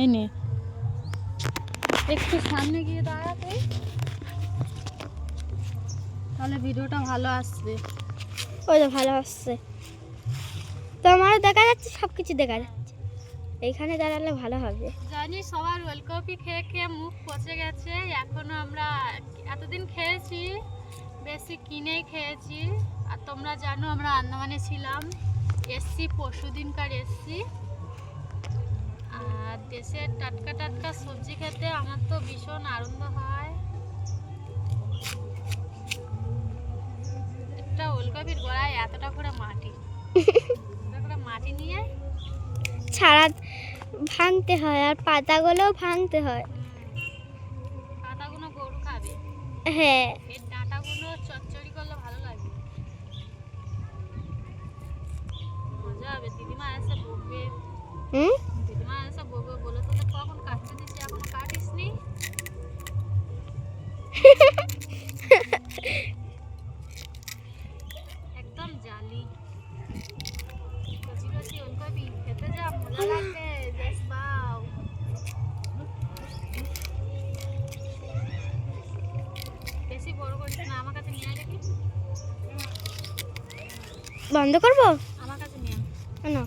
এই নে। একটু সামনে গিয়ে দাঁড়া তুই তাহলে ভিডিওটা ভালো আসবে। ওই তো ভালো আসছে। তো আমারও দেখা যাচ্ছে সব কিছু দেখা যাচ্ছে। এইখানে দাঁড়ালে ভালো হবে। জানি সবার ওলকপি খেয়ে খেয়ে মুখ পচে গেছে। এখনও আমরা এতদিন খেয়েছি বেশি কিনেই খেয়েছি। আর তোমরা জানো আমরা আন্দামানে ছিলাম। এসছি পরশু দিনকার এসছি। আর দেশের টাটকা টাটকা সবজি খেতে আমার তো ভীষণ আনন্দ হয়। একটা ওলকপির গোড়ায় এতটা করে মাটি। এতটা করে মাটি নিয়ে? ছাড়া ভাঙতে হয় আর পাতাগুলোও ভাঙতে হয়। পাতাগুলো গরু খাবে। হ্যাঁ। এর ডাঁটাগুলো চচ্চড়ি করলে ভালো লাগে। মজা হবে দিদিমা এসে বকবে। হুম দিদিমা এসে বকবে বলে তো কখন কাটতে দিচ্ছি এখনও কাটিস নি একদম জালি। কচি কচি ওলকপি খেতে যা মজা লাগবে। বেশ বাও। বেশি বড় করিস না আমার কাছে নিয়ে আয় দেখি। বন্ধ করব? আমার কাছে নিয়ে। না।